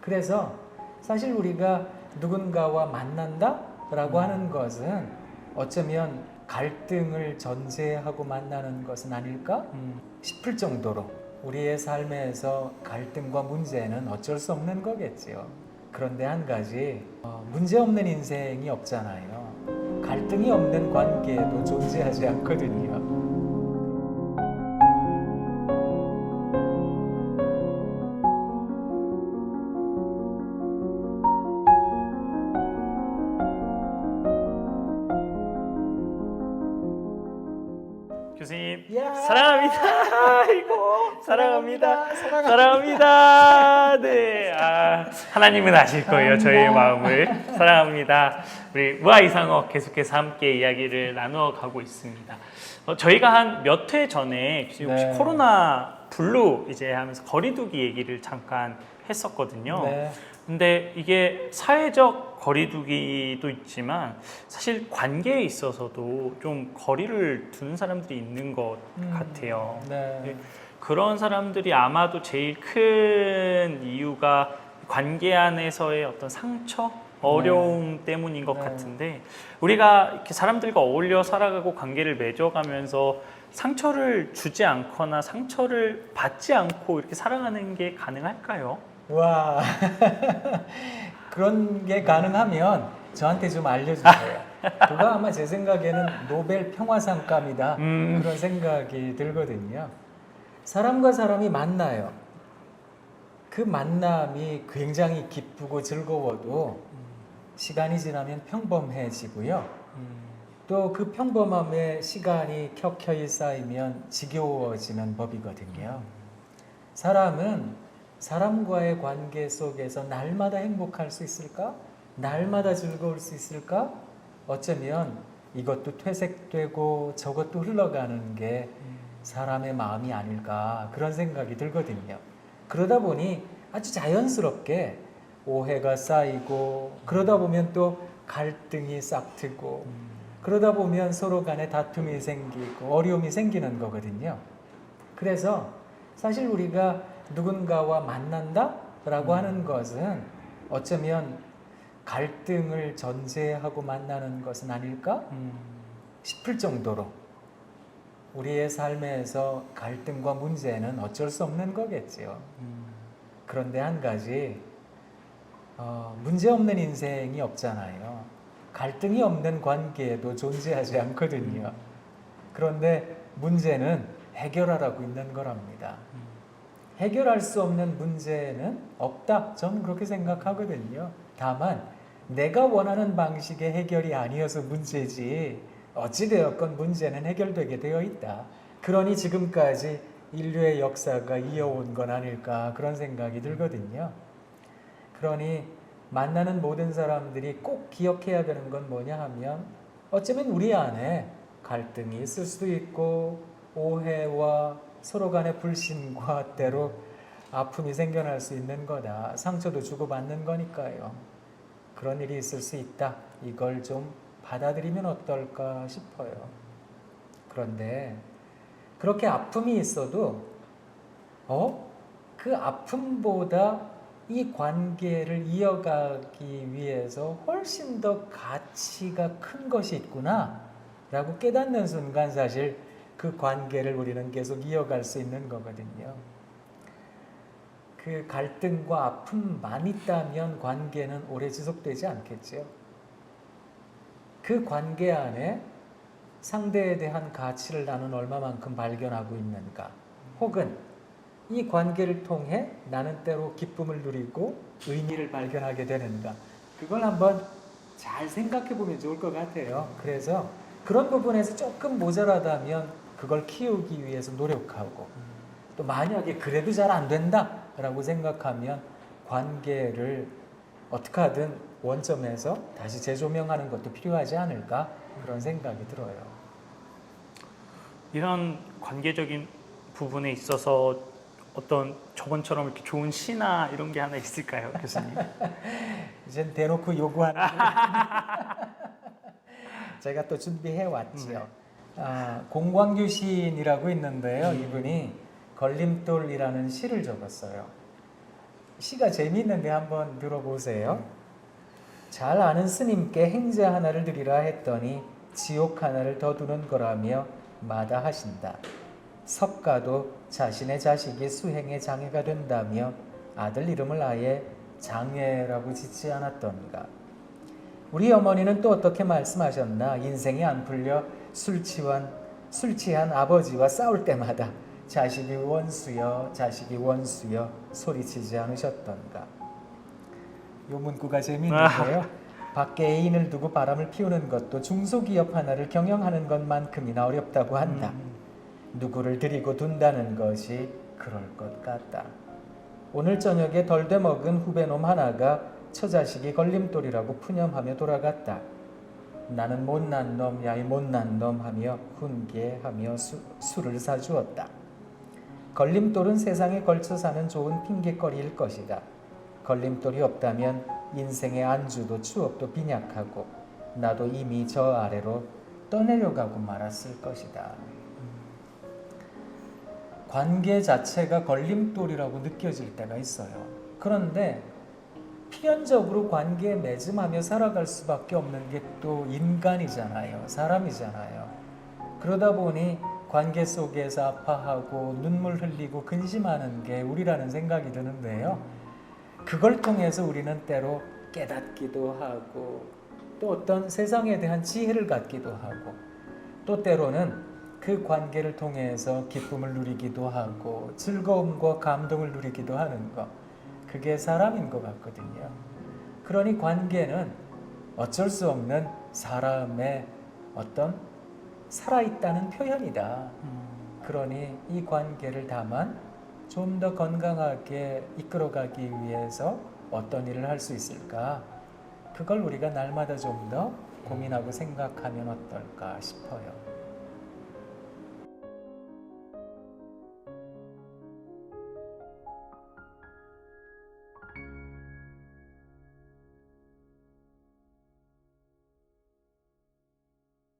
그래서 사실 우리가 누군가와 만난다 라고 음. 하는 것은 어쩌면 갈등을 전제하고 만나는 것은 아닐까 음, 싶을 정도로 우리의 삶에서 갈등과 문제는 어쩔 수 없는 거겠지요. 그런데 한 가지 어, 문제 없는 인생이 없잖아요. 갈등이 없는 관계도 존재하지 않거든요. 사랑합니다. 사랑합니다. 네, 아, 하나님은 아실 거예요. 저희의. 마음을 사랑합니다. 우리 무아 이상어 계속해서 함께 이야기를 나누어 가고 있습니다. 어, 저희가 한 몇 회 전에 혹시 네. 코로나 블루 이제 하면서 거리두기 얘기를 잠깐 했었거든요. 네. 근데 이게 사회적 거리두기도 있지만 사실 관계에 있어서도 좀 거리를 두는 사람들이 있는 것 음, 같아요. 네. 그런 사람들이 아마도 제일 큰 이유가 관계 안에서의 어떤 상처, 어려움 때문인 것 네. 같은데 우리가 이렇게 사람들과 어울려 살아가고 관계를 맺어가면서 상처를 주지 않거나 상처를 받지 않고 이렇게 살아가는 게 가능할까요? 와 그런 게 가능하면 저한테 좀 알려주세요. 그거 아마 제 생각에는 노벨 평화상감이다 음. 그런 생각이 들거든요. 사람과 사람이 만나요. 그 만남이 굉장히 기쁘고 즐거워도 시간이 지나면 평범해지고요. 또 그 평범함에 시간이 켜켜이 쌓이면 지겨워지는 법이거든요. 사람은 사람과의 관계 속에서 날마다 행복할 수 있을까? 날마다 즐거울 수 있을까? 어쩌면 이것도 퇴색되고 저것도 흘러가는 게 사람의 마음이 아닐까 그런 생각이 들거든요. 그러다 보니 아주 자연스럽게 오해가 쌓이고 그러다 보면 또 갈등이 싹트고 그러다 보면 서로 간에 다툼이 생기고 어려움이 생기는 거거든요. 그래서 사실 우리가 누군가와 만난다라고 하는 것은 어쩌면 갈등을 전제하고 만나는 것은 아닐까 싶을 정도로 우리의 삶에서 갈등과 문제는 어쩔 수 없는 거겠지요. 그런데 한 가지 어, 문제 없는 인생이 없잖아요. 갈등이 없는 관계도 존재하지 않거든요. 그런데 문제는 해결하라고 있는 거랍니다. 해결할 수 없는 문제는 없다. 저는 그렇게 생각하거든요. 다만 내가 원하는 방식의 해결이 아니어서 문제지 어찌되었건 문제는 해결되게 되어 있다. 그러니 지금까지 인류의 역사가 이어온 건 아닐까 그런 생각이 들거든요. 그러니 만나는 모든 사람들이 꼭 기억해야 되는 건 뭐냐 하면 어쩌면 우리 안에 갈등이 있을 수도 있고 오해와 서로 간의 불신과 때로 아픔이 생겨날 수 있는 거다. 상처도 주고받는 거니까요. 그런 일이 있을 수 있다. 이걸 좀 받아들이면 어떨까 싶어요. 그런데 그렇게 아픔이 있어도 어? 그 아픔보다 이 관계를 이어가기 위해서 훨씬 더 가치가 큰 것이 있구나 라고 깨닫는 순간 사실 그 관계를 우리는 계속 이어갈 수 있는 거거든요. 그 갈등과 아픔만 있다면 관계는 오래 지속되지 않겠죠. 그 관계 안에 상대에 대한 가치를 나는 얼마만큼 발견하고 있는가, 혹은 이 관계를 통해 나는 때로 기쁨을 누리고 의미를 발견하게 되는가, 그걸 한번 잘 생각해 보면 좋을 것 같아요. 그래서 그런 부분에서 조금 모자라다면 그걸 키우기 위해서 노력하고, 또 만약에 그래도 잘 안 된다라고 생각하면 관계를 어떻게 하든 원점에서 다시 재조명하는 것도 필요하지 않을까 그런 생각이 들어요. 이런 관계적인 부분에 있어서 어떤 저번처럼 이렇게 좋은 시나 이런 게 하나 있을까요, 교수님? 이젠 대놓고 요구하는 제가 또 준비해 왔지요. 네. 아, 공광규 시인이라고 있는데요. 이분이 걸림돌이라는 시를 적었어요. 시가 재미있는데 한번 들어보세요. 잘 아는 스님께 행자 하나를 드리라 했더니 지옥 하나를 더 두는 거라며 마다하신다. 석가도 자신의 자식이 수행에 장애가 된다며 아들 이름을 아예 장애라고 짓지 않았던가. 우리 어머니는 또 어떻게 말씀하셨나? 인생이 안 풀려 술 취한 술 취한 아버지와 싸울 때마다 자식이 원수여, 자식이 원수여 소리치지 않으셨던가. 요 문구가 재미있는데요. 밖에 애인을 두고 바람을 피우는 것도 중소기업 하나를 경영하는 것만큼이나 어렵다고 한다. 누구를 데리고 둔다는 것이 그럴 것 같다. 오늘 저녁에 덜 되먹은 후배놈 하나가 처자식이 걸림돌이라고 푸념하며 돌아갔다. 나는 못난 놈, 야이 못난 놈 하며 훈계하며 수, 술을 사주었다. 걸림돌은 세상에 걸쳐 사는 좋은 핑계거리일 것이다. 걸림돌이 없다면 인생의 안주도 추억도 빈약하고 나도 이미 저 아래로 떠내려가고 말았을 것이다. 관계 자체가 걸림돌이라고 느껴질 때가 있어요. 그런데 필연적으로 관계에 매짐하며 살아갈 수밖에 없는 게 또 인간이잖아요. 사람이잖아요. 그러다 보니 관계 속에서 아파하고 눈물 흘리고 근심하는 게 우리라는 생각이 드는데요. 그걸 통해서 우리는 때로 깨닫기도 하고 또 어떤 세상에 대한 지혜를 갖기도 하고 또 때로는 그 관계를 통해서 기쁨을 누리기도 하고 즐거움과 감동을 누리기도 하는 것 그게 사람인 것 같거든요. 그러니 관계는 어쩔 수 없는 사람의 어떤 살아있다는 표현이다. 그러니 이 관계를 다만 좀 더 건강하게 이끌어가기 위해서 어떤 일을 할 수 있을까? 그걸 우리가 날마다 좀 더 고민하고 생각하면 어떨까 싶어요.